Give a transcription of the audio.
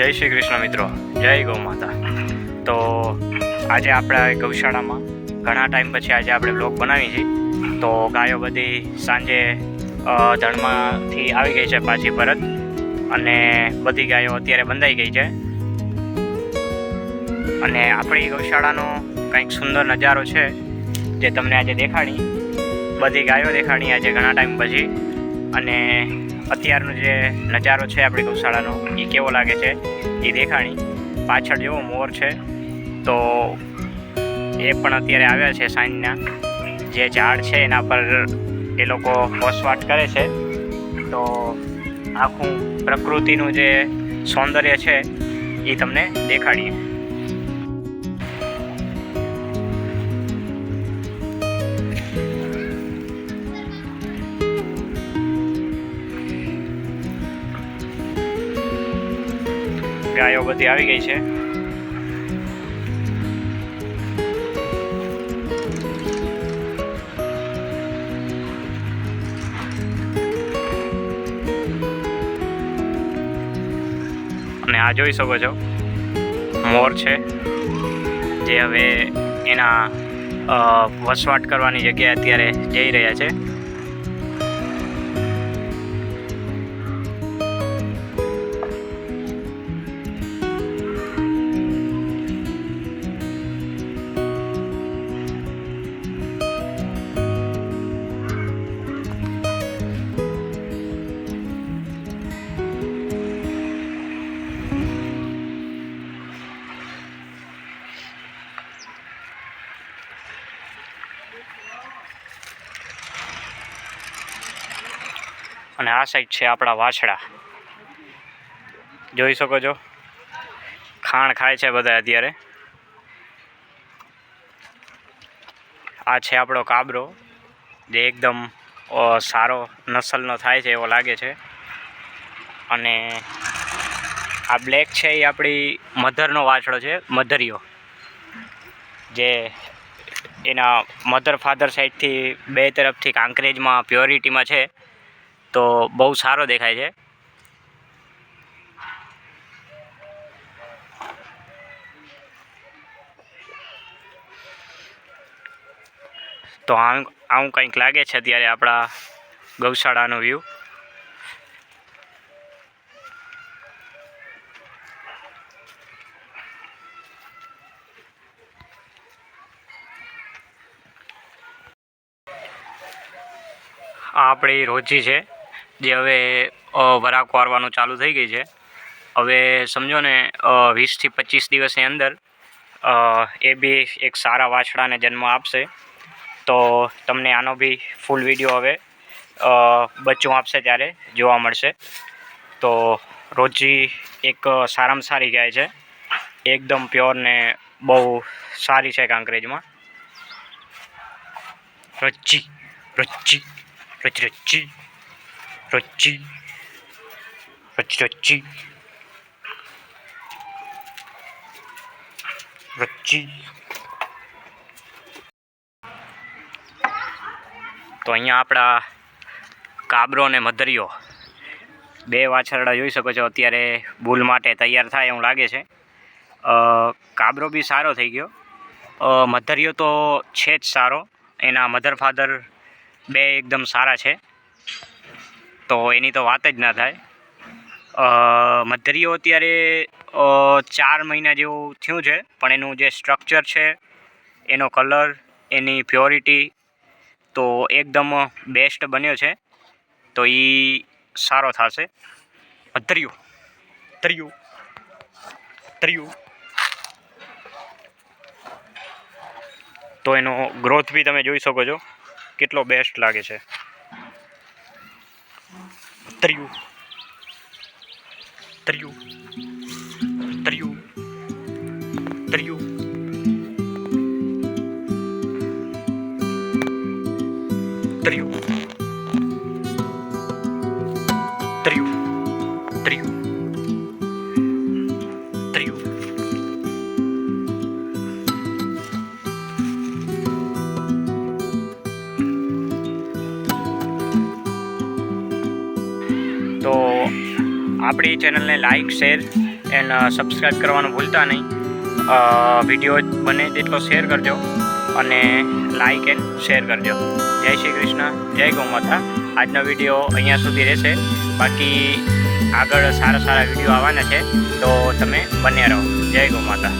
જય શ્રી કૃષ્ણ મિત્રો. જય ગૌ માતા. તો આજે આપણા ગૌશાળામાં ઘણા ટાઈમ પછી આજે આપણે બ્લોગ બનાવી છે. તો ગાયો બધી સાંજે ધણમાંથી આવી ગઈ છે પાછી પરત. અને બધી ગાયો અત્યારે બંધાઈ ગઈ છે. અને આપણી ગૌશાળાનો કંઈક સુંદર નજારો છે જે તમને આજે દેખાડી. બધી ગાયો દેખાડી આજે ઘણા ટાઈમ પછી. અને અત્યારનો જે નજારો છે આપણી ગૌશાળાનો, એ કેવો લાગે છે? એ દેખાણી. પાછળ જેવો મોર છે. તો એ પણ અત્યારે આવ્યા છે સાંજના. જે ઝાડ છે એના પર એ લોકો વસવાટ કરે છે. તો આખું પ્રકૃતિનું જે સૌંદર્ય છે એ તમને દેખાડીએ. ગાયો બધી આવી ગઈ છે. અને આ જોઈ શકો છો, મોર છે, જે હવે એના વસવાટ કરવાની જગ્યાએ અત્યારે જઈ રહ્યા છે. અને આ સાઈડ છે આપણા વાછડા. જોઈ શકો છો. ખાણ ખાય છે બધા અત્યારે. આ છે આપણો કાબરો. જે એકદમ સારો નસલનો થાય છે એવો લાગે છે. અને આ બ્લેક છે એ આપણી મધરનો વાછડો છે, મધરિયો. જે એના મધર ફાધર સાઈડથી બે તરફથી કાંકરેજમાં પ્યોરિટીમાં છે. તો બહુ સારો દેખાય છે. તો આમ આવું કંઈક લાગે છે અત્યારે આપણા ગૌશાળાનો વ્યૂ આ આપણી રોજી છે. જે હવે વરાકો વારવાનું ચાલુ થઈ ગઈ છે. હવે સમજો ને વીસથી પચીસ દિવસની અંદર એ બી એક સારા વાછડાને જન્મ આપશે. તો તમને આનો બી ફૂલ વીડિયો હવે બચ્ચું આપશે ત્યારે જોવા મળશે. તો રોજી એક સારામાં સારી ગાય છે. એકદમ પ્યોર ને બહુ સારી છે કાંકરેજમાં. રચ્ચી રચ્ચી રચ રચ્ચી. રચ્ચી રચી રચ્ચી રચ્ચી તો અહીંયા આપણા કાબરો અને મધરિયો બે વાછરડા જોઈ શકો છો, અત્યારે બુલ માટે તૈયાર થાય એવું લાગે છે. કાબરો બી સારો થઈ ગયો. મધરિયો તો છે જ સારો. એના મધર ફાધર બે એકદમ સારા છે. તો એની તો વાત જ ના થાય. મધરીઓ અત્યારે ચાર મહિના જેવું થયું છે, પણ એનું જે સ્ટ્રક્ચર છે, એનો કલર એની પ્યોરિટી તો એકદમ બેસ્ટ બન્યો છે. તો એ સારો થશે. મધરિયો ધર્યું ધર્યું તો એનો ગ્રોથ બી તમે જોઈ શકો છો, કેટલો બેસ્ટ લાગે છે. Трю. Трю. Трю. Трю. Трю. આપણી ચેનલને લાઈક, શેર એન્ડ સબસ્ક્રાઈબ કરવાનું ભૂલતા નહીં. વીડિયો બને તેટલો શેર કરજો અને લાઈક એન્ડ શેર કરજો. જય શ્રી કૃષ્ણ, જય ગૌ માતા આજનો વીડિયો અહીંયા સુધી રહેશે. બાકી આગળ સારા સારા વીડિયો આવવાના છે, તો તમે બન્યા રહો. જય ગૌ માતા